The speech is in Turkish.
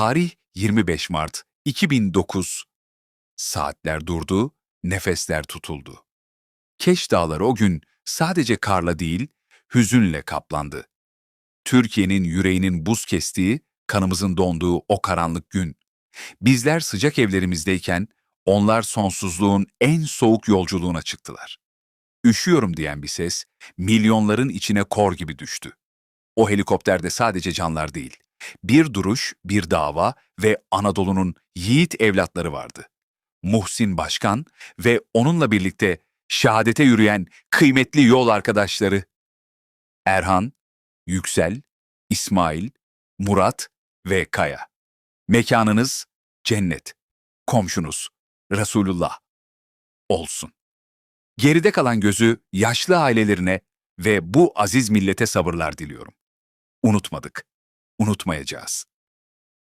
Tarih 25 Mart 2009. Saatler durdu, nefesler tutuldu. Keş Dağları o gün sadece karla değil, hüzünle kaplandı. Türkiye'nin yüreğinin buz kestiği, kanımızın donduğu o karanlık gün. Bizler sıcak evlerimizdeyken onlar sonsuzluğun en soğuk yolculuğuna çıktılar. Üşüyorum diyen bir ses milyonların içine kor gibi düştü. O helikopterde sadece canlar değil, bir duruş, bir dava ve Anadolu'nun yiğit evlatları vardı. Muhsin Başkan ve onunla birlikte şehadete yürüyen kıymetli yol arkadaşları. Erhan, Yüksel, İsmail, Murat ve Kaya. Mekanınız cennet, komşunuz Resulullah olsun. Geride kalan gözü yaşlı ailelerine ve bu aziz millete sabırlar diliyorum. Unutmadık, unutmayacağız.